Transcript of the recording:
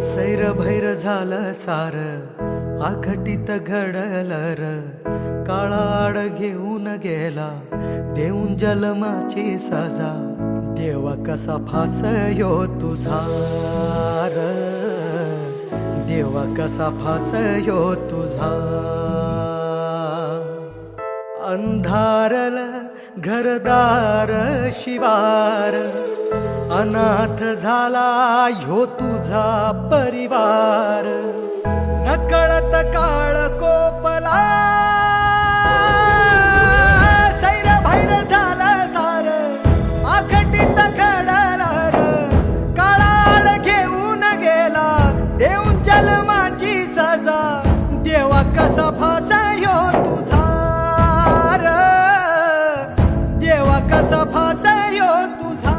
सैर भैर झालं सार आखटीत घडलर. र काळाड घेऊन गेला देऊन जलमाची सजा. देवा कसा फास यो तुझा र. देवा कसा फास यो तुझा अंधारल घरदार शिवार. अनाथ झाला ह्यो तुझा परिवार. नकळत काळ कोपला. सैर भैर झाला सार आखटीत तखडणार काळाळ घेऊन गेला देऊन जन्माची सजा. देवा कसा फासा ह्यो तुझा देवा कसा फासा ह्यो तुझा